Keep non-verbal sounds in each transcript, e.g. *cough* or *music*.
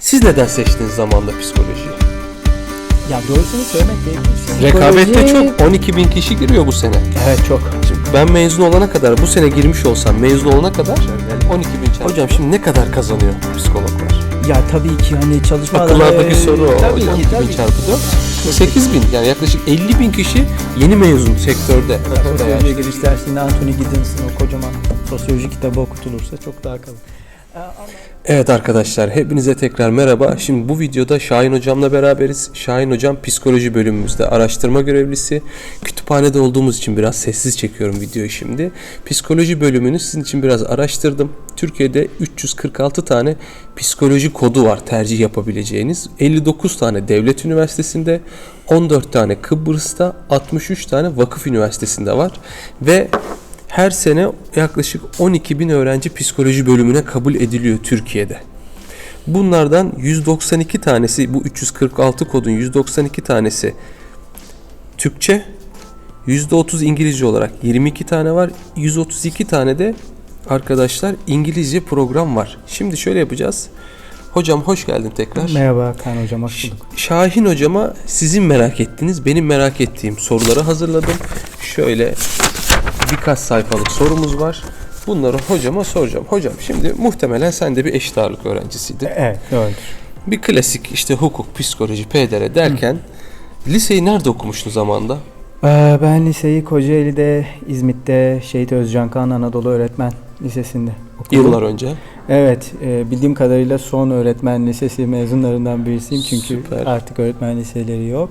Siz neden seçtiniz zamanda psikolojiyi? Ya doğrusunu söylemek gerekirse. Rekabette çok 12 bin kişi giriyor bu sene. Evet çok. Şimdi ben mezun olana kadar, bu sene girmiş olsam mezun olana kadar 12 bin çarpı. Hocam şimdi ne kadar kazanıyor psikologlar? Ya tabii ki hani çalışma Akıllardaki soru o Tabii hocam. ki 12 bin tabii. çarpı 4. 8 bin yani yaklaşık 50 bin kişi yeni mezun sektörde. Sosyolojiye giriş dersinde Anthony Giddens'ın o kocaman sosyoloji kitabı okutulursa çok daha kalın. Evet arkadaşlar hepinize tekrar merhaba. Şimdi bu videoda Şahin hocamla beraberiz. Şahin hocam psikoloji bölümümüzde araştırma görevlisi. Kütüphanede olduğumuz için biraz sessiz çekiyorum videoyu şimdi. Psikoloji bölümünü sizin için biraz araştırdım. Türkiye'de 346 tane psikoloji kodu var tercih yapabileceğiniz. 59 tane devlet üniversitesinde, 14 tane Kıbrıs'ta, 63 tane vakıf üniversitesinde var. Ve her sene yaklaşık 12 bin öğrenci psikoloji bölümüne kabul ediliyor Türkiye'de. Bunlardan 192 tanesi bu 346 kodun 192 tanesi Türkçe, %30 İngilizce olarak 22 tane var. 132 tane de arkadaşlar İngilizce program var. Şimdi şöyle yapacağız. Hocam hoş geldin tekrar. Merhaba Kaan Hocam, hoş bulduk. Şahin hocama sizin merak ettiğiniz, benim merak ettiğim soruları hazırladım. Şöyle birkaç sayfalık sorumuz var. Bunları hocama soracağım. Hocam şimdi muhtemelen sen de bir eşit ağırlık öğrencisiydin. Evet, doğrudur. Bir klasik işte hukuk, psikoloji, PDR derken liseyi nerede okumuştun zamanda? Ee, ben liseyi Kocaeli'de, İzmit'te Şehit Özcan Kaan Anadolu Öğretmen Lisesi'nde okudum. Yıllar önce. Evet, e, bildiğim kadarıyla son öğretmen lisesi mezunlarından birisiyim çünkü Süper. artık öğretmen liseleri yok.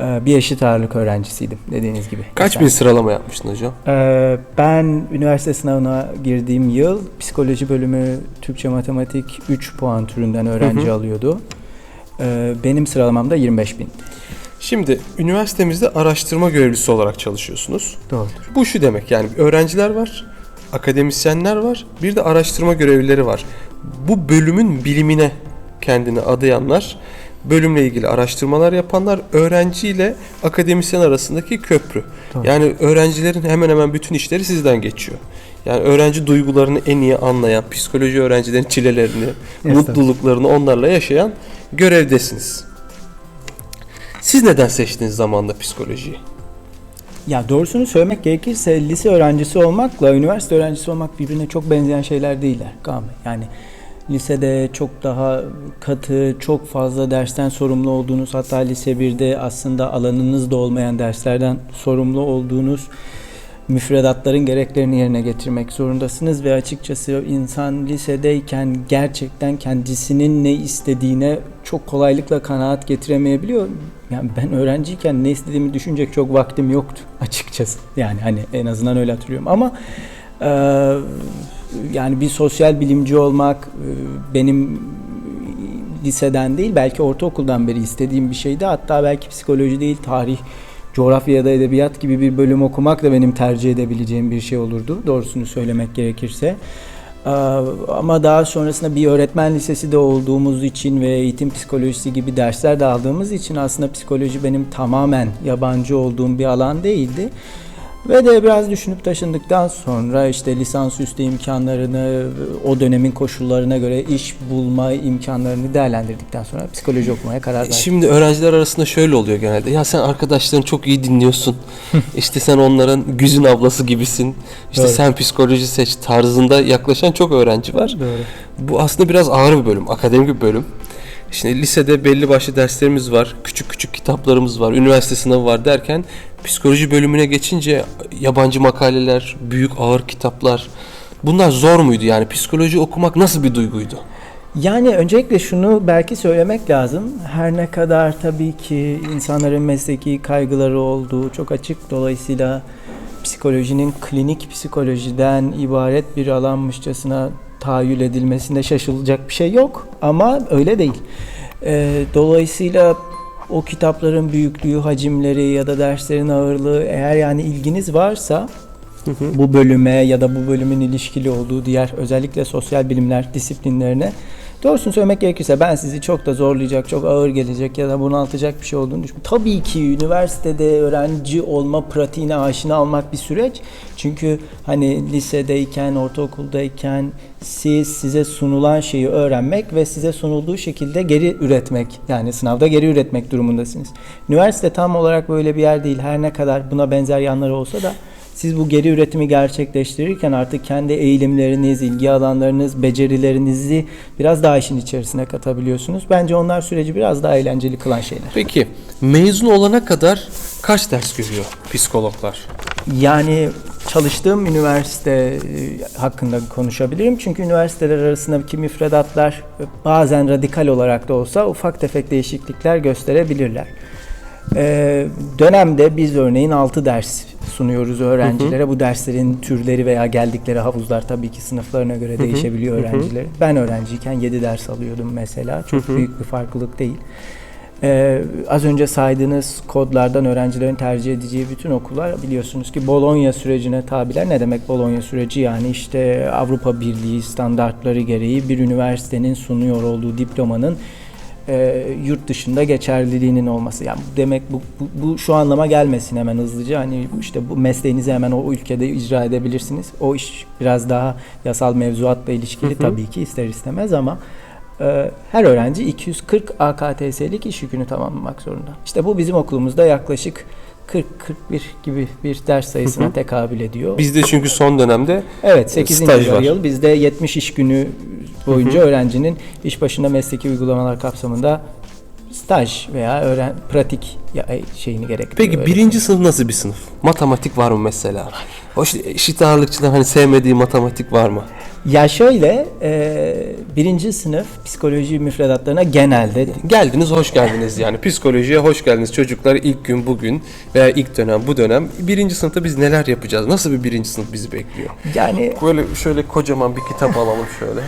Ee, bir eşit ağırlık öğrencisiydim dediğiniz gibi. Kaç bin sıralama yapmıştın hocam? Ee, ben üniversite sınavına girdiğim yıl psikoloji bölümü Türkçe matematik 3 puan türünden öğrenci Hı hı. alıyordu. Ee, benim sıralamam da 25 bin. Şimdi üniversitemizde araştırma görevlisi olarak çalışıyorsunuz. Doğrudur. Bu şu demek yani öğrenciler var, akademisyenler var, bir de araştırma görevlileri var. Bu bölümün bilimine kendini adayanlar, bölümle ilgili araştırmalar yapanlar, öğrenci ile akademisyen arasındaki köprü. Doğru. Yani öğrencilerin hemen hemen bütün işleri sizden geçiyor. Yani öğrenci duygularını en iyi anlayan, psikoloji öğrencilerin çilelerini, mutluluklarını onlarla yaşayan görevdesiniz. Siz neden seçtiniz zamanda psikolojiyi? Ya doğrusunu söylemek gerekirse lise öğrencisi olmakla üniversite öğrencisi olmak birbirine çok benzeyen şeyler değiller. Yani lisede çok daha katı, çok fazla dersten sorumlu olduğunuz hatta lise 1'de aslında alanınızda olmayan derslerden sorumlu olduğunuz müfredatların gereklerini yerine getirmek zorundasınız ve açıkçası insan lisedeyken gerçekten kendisinin ne istediğine çok kolaylıkla kanaat getiremeyebiliyor. Yani ben öğrenciyken ne istediğimi düşünecek çok vaktim yoktu açıkçası. Yani hani en azından öyle hatırlıyorum ama e, yani bir sosyal bilimci olmak e, benim liseden değil belki ortaokuldan beri istediğim bir şeydi. Hatta belki psikoloji değil tarih coğrafya ya da edebiyat gibi bir bölüm okumak da benim tercih edebileceğim bir şey olurdu. Doğrusunu söylemek gerekirse. Ee, Ama daha sonrasında bir öğretmen lisesi de olduğumuz için ve eğitim psikolojisi gibi dersler de aldığımız için aslında psikoloji benim tamamen yabancı olduğum bir alan değildi. Ve de biraz düşünüp taşındıktan sonra işte lisansüstü imkanlarını, o dönemin koşullarına göre iş bulma imkanlarını değerlendirdikten sonra psikoloji okumaya karar verdim. Şimdi öğrenciler arasında şöyle oluyor genelde. Ya sen arkadaşlarını çok iyi dinliyorsun. *laughs* işte sen onların güzün ablası gibisin. İşte Doğru. sen psikoloji seç tarzında yaklaşan çok öğrenci var. Doğru. Bu aslında biraz ağır bir bölüm, akademik bir bölüm. Şimdi lisede belli başlı derslerimiz var, küçük küçük kitaplarımız var, üniversite sınavı var derken psikoloji bölümüne geçince yabancı makaleler, büyük ağır kitaplar bunlar zor muydu yani psikoloji okumak nasıl bir duyguydu? Yani öncelikle şunu belki söylemek lazım. Her ne kadar tabii ki insanların mesleki kaygıları olduğu çok açık. Dolayısıyla psikolojinin klinik psikolojiden ibaret bir alanmışçasına tahayyül edilmesinde şaşılacak bir şey yok. Ama öyle değil. Ee, dolayısıyla o kitapların büyüklüğü, hacimleri ya da derslerin ağırlığı eğer yani ilginiz varsa bu bölüme ya da bu bölümün ilişkili olduğu diğer özellikle sosyal bilimler disiplinlerine Doğrusunu söylemek gerekirse ben sizi çok da zorlayacak, çok ağır gelecek ya da bunaltacak bir şey olduğunu düşünmüyorum. Tabii ki üniversitede öğrenci olma pratiğine aşina olmak bir süreç. Çünkü hani lisedeyken, ortaokuldayken siz size sunulan şeyi öğrenmek ve size sunulduğu şekilde geri üretmek yani sınavda geri üretmek durumundasınız. Üniversite tam olarak böyle bir yer değil. Her ne kadar buna benzer yanları olsa da siz bu geri üretimi gerçekleştirirken artık kendi eğilimleriniz, ilgi alanlarınız, becerilerinizi biraz daha işin içerisine katabiliyorsunuz. Bence onlar süreci biraz daha eğlenceli kılan şeyler. Peki mezun olana kadar kaç ders görüyor psikologlar? Yani çalıştığım üniversite e, hakkında konuşabilirim. Çünkü üniversiteler arasındaki müfredatlar bazen radikal olarak da olsa ufak tefek değişiklikler gösterebilirler. Ee, dönemde biz örneğin 6 ders sunuyoruz öğrencilere. Bu derslerin türleri veya geldikleri havuzlar tabii ki sınıflarına göre değişebiliyor öğrencilerin. Ben öğrenciyken 7 ders alıyordum mesela. Çok büyük bir farklılık değil. Ee, az önce saydığınız kodlardan öğrencilerin tercih edeceği bütün okullar biliyorsunuz ki Bologna sürecine tabiler. Ne demek Bologna süreci? Yani işte Avrupa Birliği standartları gereği bir üniversitenin sunuyor olduğu diplomanın e, yurt dışında geçerliliğinin olması. Yani demek bu, bu, bu şu anlama gelmesin hemen hızlıca. Hani işte bu mesleğinizi hemen o ülkede icra edebilirsiniz. O iş biraz daha yasal mevzuatla ilişkili tabii ki ister istemez ama e, her öğrenci 240 AKTS'lik iş yükünü tamamlamak zorunda. İşte bu bizim okulumuzda yaklaşık 40-41 gibi bir ders sayısına tekabül ediyor. Bizde çünkü son dönemde Evet 8. Staj var. yıl bizde 70 iş günü boyunca öğrencinin iş başında mesleki uygulamalar kapsamında staj veya öğren pratik e, şeyini gerektiriyor. Peki birinci sınıf nasıl bir sınıf? Matematik var mı mesela? O işte eşit ağırlıkçılar hani sevmediği matematik var mı? Ya şöyle, e, birinci sınıf psikoloji müfredatlarına genelde Geldiniz hoş geldiniz yani psikolojiye hoş geldiniz çocuklar ilk gün bugün veya ilk dönem bu dönem birinci sınıfta biz neler yapacağız? Nasıl bir birinci sınıf bizi bekliyor? yani Böyle şöyle kocaman bir kitap alalım şöyle.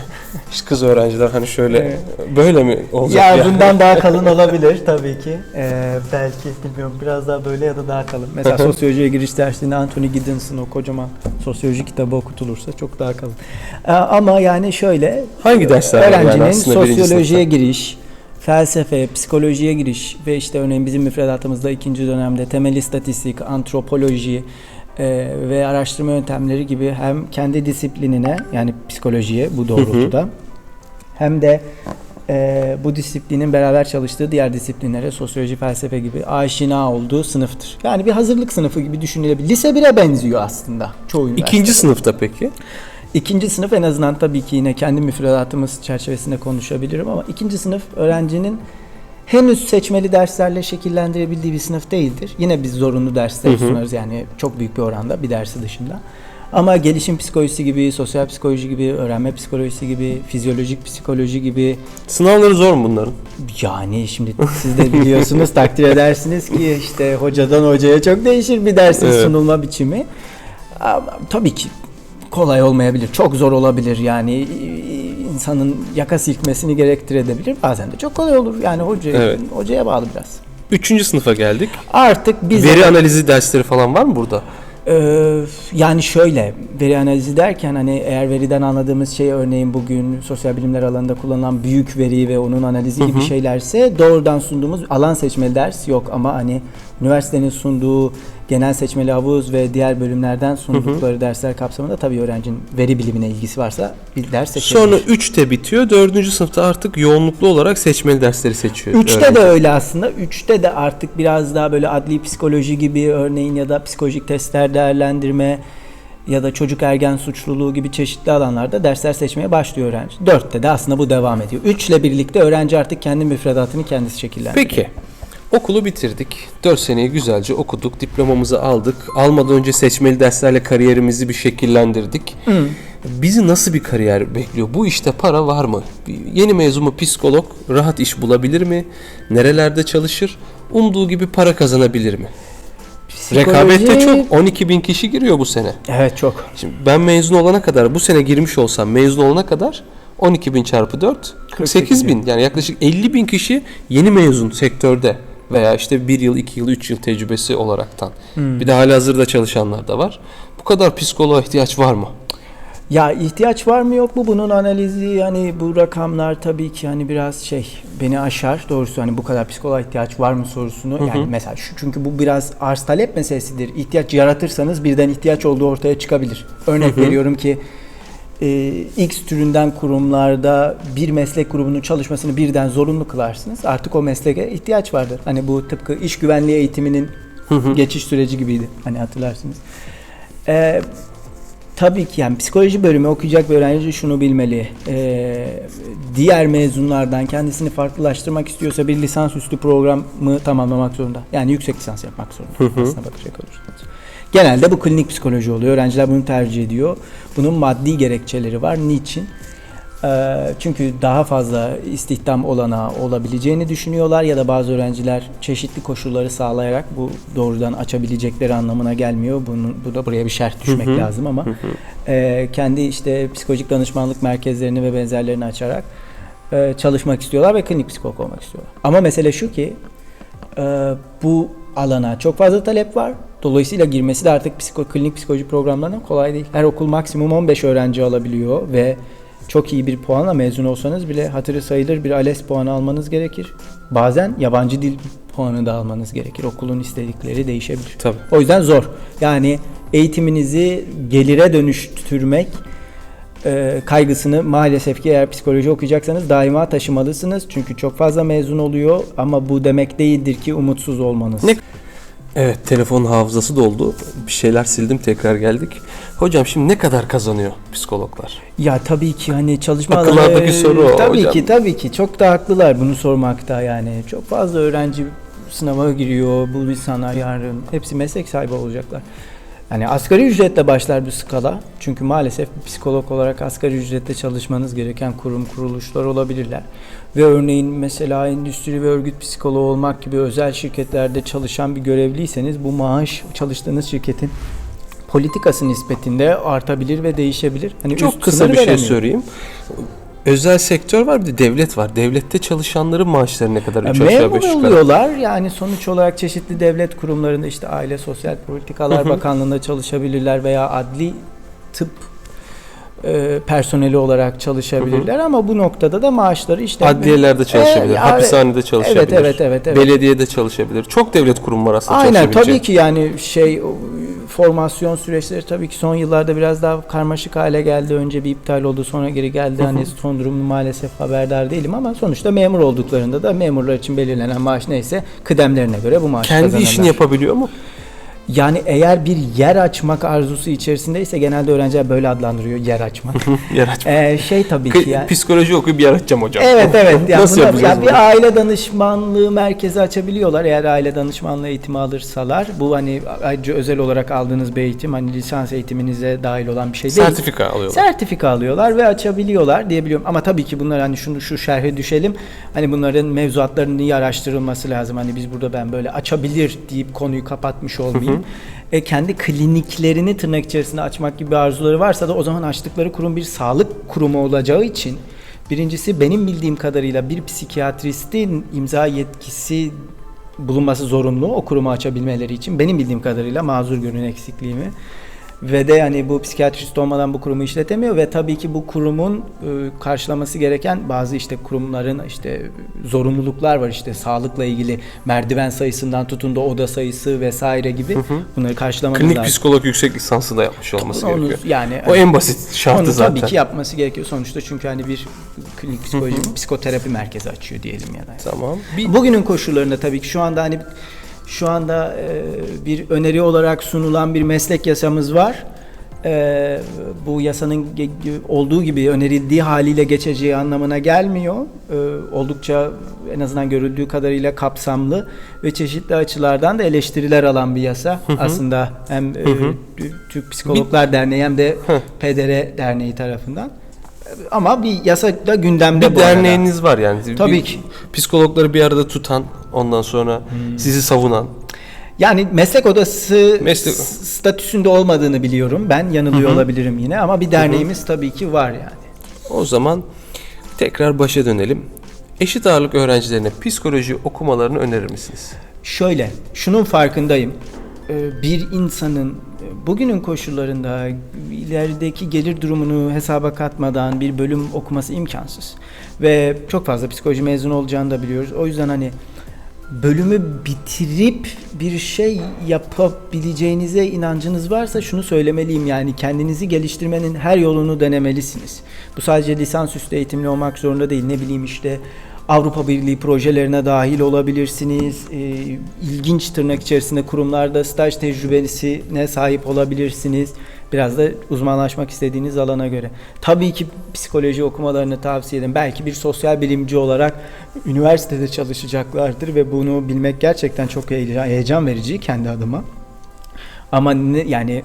İşte kız öğrenciler hani şöyle böyle mi olacak ya yani? bundan daha kalın *laughs* olabilir tabii ki. E, belki bilmiyorum biraz daha böyle ya da daha kalın. Mesela *laughs* sosyolojiye giriş dersinde Anthony Giddens'ın o kocaman sosyoloji kitabı okutulursa çok daha kalın. E, ama yani şöyle Hangi dersler yani öğrencinin birinci sosyolojiye giriş, felsefe, psikolojiye giriş ve işte örneğin bizim müfredatımızda ikinci dönemde temel istatistik, antropoloji e, ve araştırma yöntemleri gibi hem kendi disiplinine yani psikolojiye bu doğrultuda hem de e, bu disiplinin beraber çalıştığı diğer disiplinlere sosyoloji, felsefe gibi aşina olduğu sınıftır. Yani bir hazırlık sınıfı gibi düşünülebilir. Lise 1'e benziyor aslında çoğu üniversite. İkinci sınıfta peki? İkinci sınıf en azından tabii ki yine kendi müfredatımız çerçevesinde konuşabilirim ama ikinci sınıf öğrencinin henüz seçmeli derslerle şekillendirebildiği bir sınıf değildir. Yine biz zorunlu dersler sunarız yani çok büyük bir oranda bir dersi dışında. Ama gelişim psikolojisi gibi, sosyal psikoloji gibi, öğrenme psikolojisi gibi, fizyolojik psikoloji gibi Sınavları zor mu bunların? yani şimdi siz de biliyorsunuz *laughs* takdir edersiniz ki işte hocadan hocaya çok değişir bir dersin Evet. sunulma biçimi. Ama tabii ki kolay olmayabilir. Çok zor olabilir. Yani insanın yaka silkmesini gerektirebilir. Bazen de çok kolay olur. Yani hoca, Evet. hocaya bağlı biraz. Üçüncü sınıfa geldik. Artık biz Veri analizi dersleri falan var mı burada? Ee, yani şöyle veri analizi derken hani eğer veriden anladığımız şey örneğin bugün sosyal bilimler alanında kullanılan büyük veri ve onun analizi gibi şeylerse doğrudan sunduğumuz alan seçmeli ders yok ama hani üniversitenin sunduğu genel seçmeli havuz ve diğer bölümlerden sundukları dersler kapsamında tabii öğrencinin veri bilimine ilgisi varsa bir ders seçebilir. Sonra 3'te bitiyor. 4. sınıfta artık yoğunluklu olarak seçmeli dersleri seçiyor. Üçte öğrenci. de öyle aslında. Üçte de artık biraz daha böyle adli psikoloji gibi örneğin ya da psikolojik testler değerlendirme ya da çocuk ergen suçluluğu gibi çeşitli alanlarda dersler seçmeye başlıyor öğrenci. Dörtte de aslında bu devam ediyor. Üçle birlikte öğrenci artık kendi müfredatını kendisi şekillendiriyor. Peki. Okulu bitirdik. 4 seneyi güzelce okuduk. Diplomamızı aldık. Almadan önce seçmeli derslerle kariyerimizi bir şekillendirdik. Bizi nasıl bir kariyer bekliyor? Bu işte para var mı? Yeni mezun mu psikolog rahat iş bulabilir mi? Nerelerde çalışır? Umduğu gibi para kazanabilir mi? Rekabette Psikoloji- çok. 12 bin kişi giriyor bu sene. Evet çok. Şimdi ben mezun olana kadar bu sene girmiş olsam mezun olana kadar 12 bin çarpı 4 48 bin yani yaklaşık 50 bin kişi yeni mezun sektörde veya işte bir yıl, iki yıl, üç yıl tecrübesi olaraktan. Bir de hali hazırda çalışanlar da var. Bu kadar psikoloğa ihtiyaç var mı? Ya ihtiyaç var mı yok mu bunun analizi yani bu rakamlar tabii ki hani biraz şey beni aşar doğrusu hani bu kadar psikoloğa ihtiyaç var mı sorusunu yani mesela şu çünkü bu biraz arz talep meselesidir. İhtiyaç yaratırsanız birden ihtiyaç olduğu ortaya çıkabilir. Örnek veriyorum ki e, X türünden kurumlarda bir meslek grubunun çalışmasını birden zorunlu kılarsınız. Artık o mesleke ihtiyaç vardır. Hani bu tıpkı iş güvenliği eğitiminin geçiş süreci gibiydi. Hani hatırlarsınız. Ee, tabii ki yani psikoloji bölümü okuyacak bir öğrenci şunu bilmeli. Ee, diğer mezunlardan kendisini farklılaştırmak istiyorsa bir lisansüstü programı tamamlamak zorunda. Yani yüksek lisans yapmak zorunda. Aslına bakacak olursanız. Genelde bu klinik psikoloji oluyor. Öğrenciler bunu tercih ediyor. Bunun maddi gerekçeleri var. Niçin? Ee, çünkü daha fazla istihdam olanağı olabileceğini düşünüyorlar ya da bazı öğrenciler çeşitli koşulları sağlayarak bu doğrudan açabilecekleri anlamına gelmiyor. Bunu, bu da buraya bir şerh düşmek lazım ama e, kendi işte psikolojik danışmanlık merkezlerini ve benzerlerini açarak e, çalışmak istiyorlar ve klinik psikolog olmak istiyorlar. Ama mesele şu ki e, bu alana çok fazla talep var. Dolayısıyla girmesi de artık psiko, klinik psikoloji programlarına kolay değil. Her okul maksimum 15 öğrenci alabiliyor ve çok iyi bir puanla mezun olsanız bile hatırı sayılır bir ALES puanı almanız gerekir. Bazen yabancı dil puanı da almanız gerekir. Okulun istedikleri değişebilir. Tabii. O yüzden zor. Yani eğitiminizi gelire dönüştürmek e, kaygısını maalesef ki eğer psikoloji okuyacaksanız daima taşımalısınız. Çünkü çok fazla mezun oluyor ama bu demek değildir ki umutsuz olmanız. Ne- Evet telefonun hafızası doldu. Bir şeyler sildim tekrar geldik. Hocam şimdi ne kadar kazanıyor psikologlar? Ya tabii ki hani çalışma Akıllardaki alanı- soru o Tabii hocam. ki tabii ki çok da haklılar bunu sormakta yani. Çok fazla öğrenci sınava giriyor. Bu insanlar yarın hepsi meslek sahibi olacaklar. Yani asgari ücretle başlar bu skala. Çünkü maalesef bir psikolog olarak asgari ücretle çalışmanız gereken kurum kuruluşlar olabilirler. Ve örneğin mesela endüstri ve örgüt psikoloğu olmak gibi özel şirketlerde çalışan bir görevliyseniz bu maaş çalıştığınız şirketin politikası nispetinde artabilir ve değişebilir. Hani Çok kısa bir şey söyleyeyim. Özel sektör var bir de devlet var. Devlette çalışanların maaşları ne kadar? Ya Üç aşağı memur oluyorlar yani sonuç olarak çeşitli devlet kurumlarında işte Aile Sosyal Politikalar Bakanlığı'nda çalışabilirler veya adli tıp e, personeli olarak çalışabilirler ama bu noktada da maaşları işte Adliyelerde çalışabilir, E, hapishanede çalışabilir, Evet evet evet evet. belediyede çalışabilir. Çok devlet kurumu var aslında Aynen tabii ki yani şey formasyon süreçleri tabii ki son yıllarda biraz daha karmaşık hale geldi. Önce bir iptal oldu sonra geri geldi. Hani son durumu maalesef haberdar değilim ama sonuçta memur olduklarında da memurlar için belirlenen maaş neyse kıdemlerine göre bu maaşı Kendi kazanırlar. işini yapabiliyor mu? Yani eğer bir yer açmak arzusu içerisindeyse genelde öğrenciler böyle adlandırıyor yer açmak. *laughs* Yer aç. ee, şey tabii ki yani. Psikoloji okuyup yer açacağım hocam. Evet evet. *laughs* Yani Nasıl buna- yapacağız ya bunu? bir aile danışmanlığı merkezi açabiliyorlar eğer aile danışmanlığı eğitimi alırsalar. Bu hani ayrıca özel olarak aldığınız bir eğitim hani lisans eğitiminize dahil olan bir şey değil. Sertifika alıyorlar. Sertifika alıyorlar ve açabiliyorlar diyebiliyorum. Ama tabii ki bunlar hani şunu şu şerhe düşelim. Hani bunların mevzuatlarının iyi araştırılması lazım. Hani biz burada ben böyle açabilir deyip konuyu kapatmış olmayayım. E, kendi kliniklerini tırnak içerisinde açmak gibi arzuları varsa da o zaman açtıkları kurum bir sağlık kurumu olacağı için birincisi benim bildiğim kadarıyla bir psikiyatristin imza yetkisi bulunması zorunlu o kurumu açabilmeleri için benim bildiğim kadarıyla mazur görün eksikliğimi ve de yani bu psikiyatrist olmadan bu kurumu işletemiyor ve tabii ki bu kurumun e, karşılaması gereken bazı işte kurumların işte zorunluluklar var işte sağlıkla ilgili merdiven sayısından tutun da oda sayısı vesaire gibi bunları karşılamanız Klinik lazım. psikolog yüksek lisansı da yapmış olması Onu gerekiyor. yani O en basit şartı onu zaten. tabii ki yapması gerekiyor sonuçta çünkü hani bir klinik psikoloji psikoterapi merkezi açıyor diyelim ya da. Tamam. Bir Bugünün koşullarında tabii ki şu anda hani şu anda e, bir öneri olarak sunulan bir meslek yasamız var. E, bu yasanın olduğu gibi önerildiği haliyle geçeceği anlamına gelmiyor. E, oldukça en azından görüldüğü kadarıyla kapsamlı ve çeşitli açılardan da eleştiriler alan bir yasa. Aslında hem e, Türk Psikologlar Derneği hem de Hı. PDR Derneği tarafından. Ama bir yasa da gündemde bir bu arada. derneğiniz var yani. Tabii Bir- ki. Psikologları bir arada tutan, ondan sonra sizi savunan. Yani meslek odası Meslek- statüsünde olmadığını biliyorum. Ben yanılıyor olabilirim yine ama bir derneğimiz tabii ki var yani. O zaman tekrar başa dönelim. Eşit ağırlık öğrencilerine psikoloji okumalarını önerir misiniz? Şöyle, şunun farkındayım. Ee, Bir insanın bugünün koşullarında ilerideki gelir durumunu hesaba katmadan bir bölüm okuması imkansız. Ve çok fazla psikoloji mezunu olacağını da biliyoruz. O yüzden hani bölümü bitirip bir şey yapabileceğinize inancınız varsa şunu söylemeliyim yani kendinizi geliştirmenin her yolunu denemelisiniz. Bu sadece lisansüstü eğitimli olmak zorunda değil ne bileyim işte Avrupa Birliği projelerine dahil olabilirsiniz. E, ilginç tırnak içerisinde kurumlarda staj tecrübesine sahip olabilirsiniz. Biraz da uzmanlaşmak istediğiniz alana göre. Tabii ki psikoloji okumalarını tavsiye ederim. Belki bir sosyal bilimci olarak üniversitede çalışacaklardır ve bunu bilmek gerçekten çok heyecan, verici kendi adıma. Ama ne, yani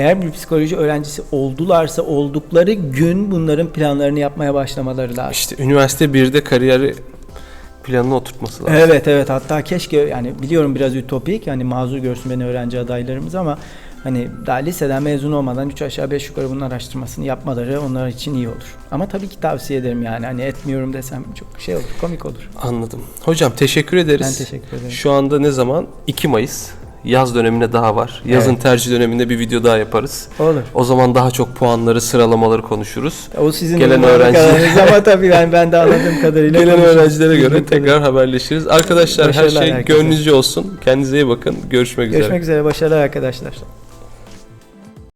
eğer bir psikoloji öğrencisi oldularsa oldukları gün bunların planlarını yapmaya başlamaları lazım. İşte üniversite 1'de kariyeri planını oturtması lazım. Evet evet hatta keşke yani biliyorum biraz ütopik yani mazur görsün beni öğrenci adaylarımız ama hani daha liseden mezun olmadan 3 aşağı 5 yukarı bunun araştırmasını yapmaları onlar için iyi olur. Ama tabii ki tavsiye ederim yani hani etmiyorum desem çok şey olur komik olur. Anladım. Hocam teşekkür ederiz. Ben teşekkür ederim. Şu anda ne zaman? 2 Mayıs. Yaz dönemine daha var. Yazın Evet. tercih döneminde bir video daha yaparız. Olur. O zaman daha çok puanları, sıralamaları konuşuruz. O sizin Gelen uzmanlık öğrenciler- alanınız *laughs* ama tabii ben, ben de anladığım *laughs* kadarıyla Gelen öğrencilere göre kadarıyla. tekrar haberleşiriz. Arkadaşlar her Başarılar şey herkese. gönlünüzce olsun. Kendinize iyi bakın. Görüşmek üzere. Görüşmek üzere başarılar arkadaşlar.